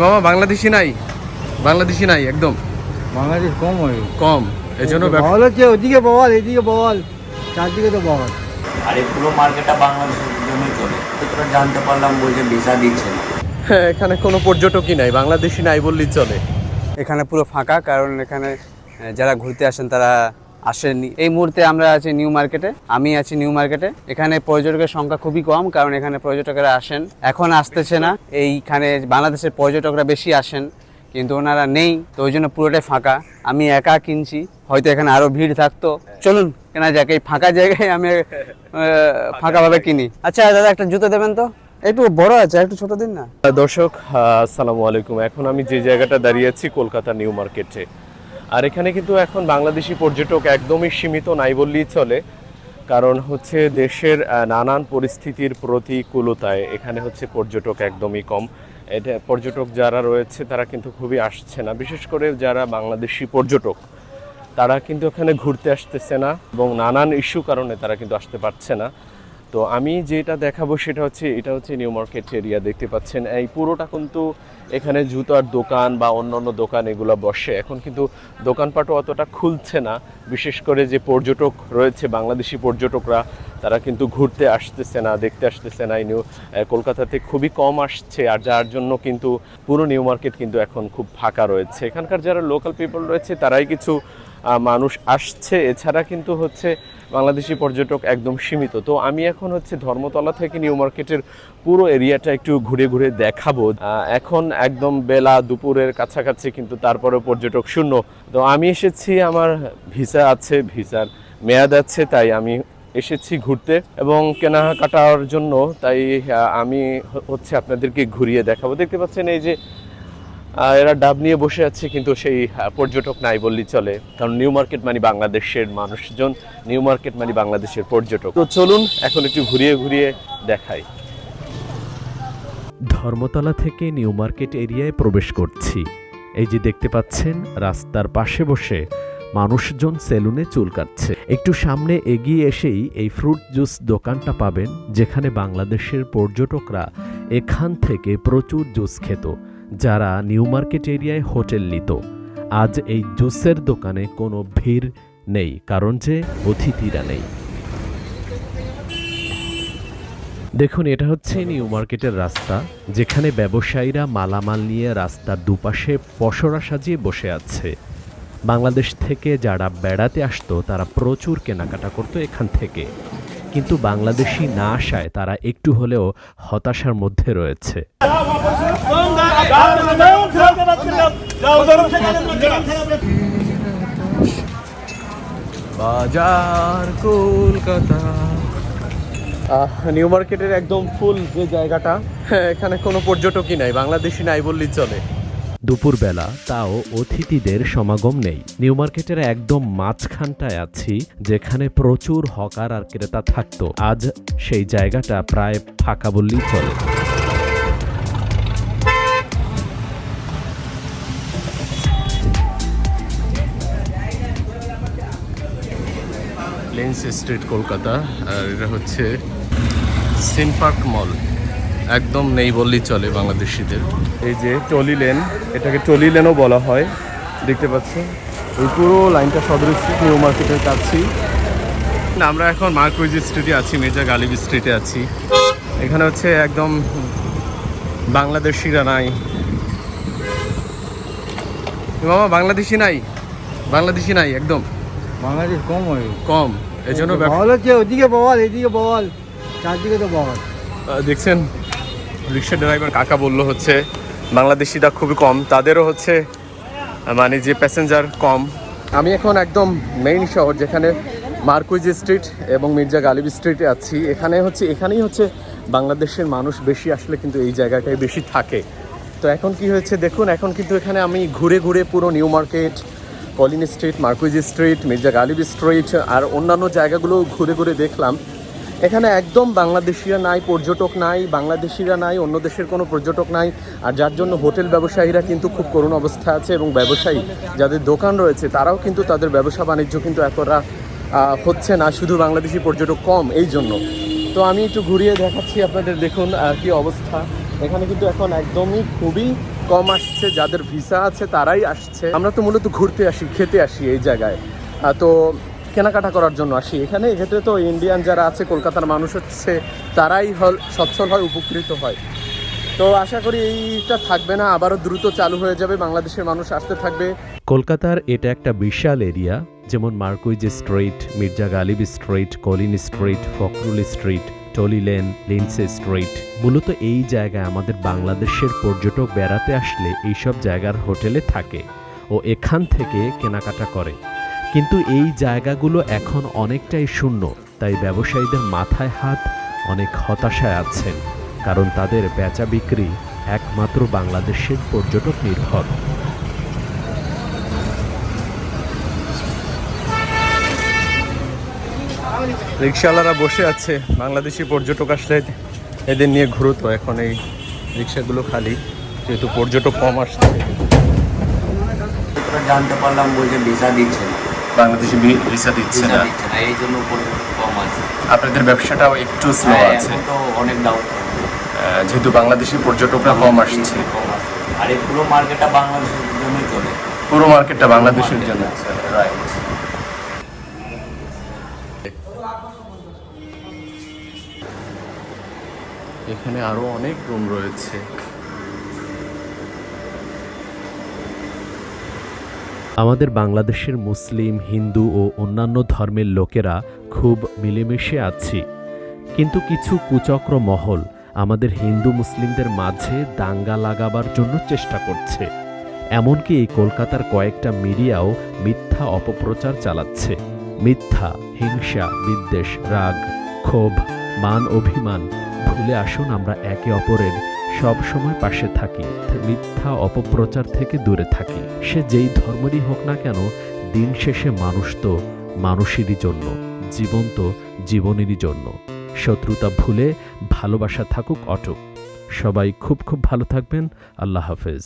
মামা বাংলাদেশি নাই। বাংলাদেশি নাই একদম। বাংলাদেশ কম হয়। কম। এই জন্য বল হচ্ছে ওদিকে বল এদিকে বল। চারদিকে তো বল। আর এই পুরো মার্কেটটা বাংলাদেশের জন্যই চলে। তোরা জানতে পারলাম বলছে ভিসা দিচ্ছে না। হ্যাঁ, এখানে কোনো পর্যটকই নাই বাংলাদেশি নাই বললেই চলে। এখানে পুরো ফাঁকা কারণ এখানে যারা ঘুরতে আসেন তারা আসেননি। এই মুহূর্তে আমরা আছি নিউ মার্কেটে, আমি আছি নিউ মার্কেটে। এখানে পর্যটকের সংখ্যা খুবই কম, কারণ এখানে পর্যটকেরা আসেন। এখন আসতেছে না, এইখানে বাংলাদেশের পর্যটকরা বেশি আসেন, কিন্তু ওনারা নেই, তো ওই জন্য পুরোটাই ফাঁকা। আমি একা কিনছি, হয়তো এখানে আরও ভিড় থাকতো। চলুন, কেনা যাক, এই ফাঁকা জায়গায় আমি ফাঁকাভাবে কিনি। আচ্ছা দাদা, একটা জুতো দেবেন তো? একটু বড় আছে একটু ছোট দিন না। দর্শক আসসালামু আলাইকুম। এখন আমি যে জায়গাটা দাঁড়িয়ে আছি, কলকাতা নিউ মার্কেটে। আর এখানে কিন্তু এখন বাংলাদেশি পর্যটক একদমই সীমিত নাই বললেই চলে। কারণ হচ্ছে দেশের নানান পরিস্থিতির প্রতিকূলতায় এখানে হচ্ছে পর্যটক একদমই কম। এটা পর্যটক যারা রয়েছে তারা কিন্তু খুবই আসছে না। বিশেষ করে যারা বাংলাদেশি পর্যটক, তারা কিন্তু এখানে ঘুরতে আসতেছে না এবং নানান ইস্যু কারণে তারা কিন্তু আসতে পারছে না। তো আমি যেটা দেখাবো সেটা হচ্ছে, এটা হচ্ছে নিউ মার্কেট এরিয়া দেখতে পাচ্ছেন। এই পুরোটা কিন্তু এখানে জুতার দোকান বা অন্যান্য দোকান এগুলো বসে। এখন কিন্তু দোকানপাটও অতটা খুলছে না। বিশেষ করে যে পর্যটক রয়েছে, বাংলাদেশি পর্যটকরা, তারা কিন্তু ঘুরতে আসতেছে না, দেখতে আসতেছে না। নিউ কলকাতাতে খুবই কম আসছে, আর যার জন্য কিন্তু পুরো নিউ মার্কেট কিন্তু এখন খুব ফাঁকা রয়েছে। এখানকার যারা লোকাল পিপল রয়েছে, তারাই কিছু মানুষ আসছে। এছাড়া কিন্তু হচ্ছে বাংলাদেশি পর্যটক একদম সীমিত। তো আমি এখন হচ্ছে ধর্মতলা থেকে নিউ মার্কেটের পুরো এরিয়াটা একটু ঘুরে ঘুরে দেখাবো। এখন একদম বেলা দুপুরের কাছাকাছি কিন্তু তারপরেও পর্যটক শূন্য। তো আমি এসেছি, আমার ভিসা আছে, ভিসার মেয়াদ আছে, তাই আমি এসেছি ঘুরতে এবং কেনাকাটার জন্য। তাই আমি হচ্ছে আপনাদেরকে ঘুরিয়ে দেখাবো। দেখতে পাচ্ছেন এই যে এরা ডাব নিয়ে বসে আছে, কিন্তু সেই পর্যটক নাই বললেই চলে। কারণ নিউ মার্কেট মানে বাংলাদেশের মানুষজন, নিউ মার্কেট মানে বাংলাদেশের পর্যটক। তো চলুন, এখন একটু ঘুরিয়ে ঘুরিয়ে দেখাই। ধর্মতলা থেকে নিউ মার্কেট এরিয়ায় প্রবেশ করছি। এই যে দেখতে পাচ্ছেন, রাস্তার পাশে বসে মানুষজন সেলুনে চুল কাটছে। একটু সামনে এগিয়ে এসেই এই ফ্রুট জুস দোকানটা পাবেন, যেখানে বাংলাদেশের পর্যটকরা এখান থেকে প্রচুর জুস খেত। যারা নিউ মার্কেট এরিয়ায় হোটেল নিত। আজ এই জুসের দোকানে কোনো ভিড় নেই, কারণ যে অতিথিরা নেই। দেখুন, এটা হচ্ছে নিউ মার্কেটের রাস্তা, যেখানে ব্যবসায়ীরা মালামাল নিয়ে রাস্তার দুপাশে পসরা সাজিয়ে বসে আছে। বাংলাদেশ থেকে যারা বেড়াতে আসতো, তারা প্রচুর কেনাকাটা করতো এখান থেকে। কিন্তু বাংলাদেশি না আসায় তারা একটু হলেও হতাশার মধ্যে রয়েছে। বাজার কলকাতা। নিউ মার্কেটের একদম ফুল যে জায়গাটা হ্যাঁ, এখানে কোনো পর্যটকই নাই বাংলাদেশি নাই বললেই চলে। দুপুরবেলা তাও অতিথিদের সমাগম নেই। নিউ মার্কেটের একদম মাঝখানটায় আছি, যেখানে প্রচুর হকার আর ক্রেতা থাকতো। আজ সেই জায়গাটা প্রায় ফাঁকা বললেই চলে। লেন্স স্ট্রিট কলকাতা আর এটা হচ্ছে সিন পার্ক মল একদম নেই বললেই চলে বাংলাদেশিদের। এই যে টলি লেন এটাকে টলি লেনও বলা হয় দেখতে পাচ্ছেন এই পুরো লাইনটা সদর স্ট্রিট নিউ মার্কেটের কাছেই। না, আমরা এখন মার্কুইজ স্ট্রিটে আছি মির্জা গালিব স্ট্রিটে আছি। এখানে হচ্ছে একদম বাংলাদেশিরা নাই। মামা বাংলাদেশি নাই? বাংলাদেশি নাই একদম। বাংলাদেশ কম হয়। কম। এই জন্য ওদিকে বল এদিকে বল চারদিকে তো বল। দেখছেন? রিক্সা ড্রাইভার কাকা বলল হচ্ছে, বাংলাদেশিরা খুবই কম, তাদেরও হচ্ছে মানে যে প্যাসেঞ্জার কম। আমি এখন একদম মেইন শহর যেখানে মার্কুইজ স্ট্রিট এবং মির্জা গালিব স্ট্রিটে আছি। এখানে হচ্ছে, এখানেই হচ্ছে বাংলাদেশের মানুষ বেশি আসলে কিন্তু এই জায়গাটায় বেশি থাকে। তো এখন কি হয়েছে দেখুন, এখন কিন্তু এখানে আমি ঘুরে ঘুরে পুরো new market Collin street, Marquis street, Mirza Ghalib street আর অন্যান্য জায়গাগুলো ঘুরে ঘুরে দেখলাম। এখানে একদম বাংলাদেশিরা নাই, পর্যটক নাই, বাংলাদেশিরা নাই, অন্য দেশের কোনো পর্যটক নাই। আর যার জন্য হোটেল ব্যবসায়ীরা কিন্তু খুব করুণ অবস্থা আছে এবং ব্যবসায়ী, যাদের দোকান রয়েছে, তারাও কিন্তু তাদের ব্যবসা বাণিজ্য কিন্তু এতটা হচ্ছে না, শুধু বাংলাদেশি পর্যটক কম, এই জন্য। তো আমি একটু ঘুরিয়ে দেখাচ্ছি আপনাদের, দেখুন কি অবস্থা। এখানে কিন্তু এখন একদমই খুবই কম আসছে, যাদের ভিসা আছে তারাই আসছে। আমরা তো মূলত ঘুরতে আসি, খেতে আসি এই জায়গায়। তো কেনাকাটা করার জন্য আসি। এখানে এক্ষেত্রে তো ইন্ডিয়ান যারা আছে, কলকাতার মানুষ হচ্ছে, তারাই হল সচ্ছল হয়, উপকৃত হয়। তো আশা করি এইটা থাকবে না, আবারও দ্রুত চালু হয়ে যাবে, বাংলাদেশের মানুষ আসতে থাকবে। কলকাতার এটা একটা বিশাল এরিয়া যেমন Marquis street, Mirza Ghalib street, Collin street, Fakhrul street, Tolly lane Lindsay street, মূলত এই জায়গায় আমাদের বাংলাদেশের পর্যটক বেড়াতে আসলে এইসব জায়গার হোটেলে থাকে ও এখান থেকে কেনাকাটা করে। কিন্তু এই জায়গাগুলো এখন অনেকটাই শূন্য তাই ব্যবসায়ীদের মাথায় হাত অনেক হতাশায় আছেন কারণ তাদের বেচা বিক্রি একমাত্র বাংলাদেশের পর্যটক নির্ভর। রিক্সাওয়ালারা বসে আছে বাংলাদেশি পর্যটক আসলে এদের নিয়ে ঘুরতো এখন এই রিক্সাগুলো খালি যেহেতু পর্যটক কম আসছে। জানতে পারলাম বলছে ভিসা দিচ্ছে। বাংলাদেশি ভিসা দিচ্ছে না। এই জন্য কম আছে। আপনাদের ব্যবসাটাও একটু স্লো হ্যাঁ, আছে। তো অনেক আহ, যেহেতু বাংলাদেশি পর্যটকরা কম আসছে। আর এই পুরো মার্কেটটা বাংলাদেশের জন্যই চলে। পুরো মার্কেটটা বাংলাদেশের জন্য। রাইট এখানে আরও অনেক রুম রয়েছে। আমাদের বাংলাদেশের মুসলিম, হিন্দু ও অন্যান্য ধর্মের লোকেরা খুব মিলেমিশে আছি। কিন্তু কিছু কুচক্র মহল আমাদের হিন্দু মুসলিমদের মাঝে দাঙ্গা লাগাবার জন্য চেষ্টা করছে। এমনকি এই কলকাতার কয়েকটা মিডিয়াও মিথ্যা অপপ্রচার চালাচ্ছে। মিথ্যা, হিংসা, বিদ্বেষ, রাগ, ক্ষোভ, মান অভিমান, ভুলে আসুন আমরা একে অপরের সব সময় পাশে থাকি মিথ্যা অপপ্রচার থেকে দূরে থাকি। সে যেই ধর্মেরই হোক না কেন, দিন শেষে মানুষ তো মানুষেরই জন্য জীবন তো জীবনেরই জন্য। শত্রুতা ভুলে ভালোবাসা থাকুক, অটুক। সবাই খুব খুব ভালো থাকবেন। আল্লাহ হাফেজ।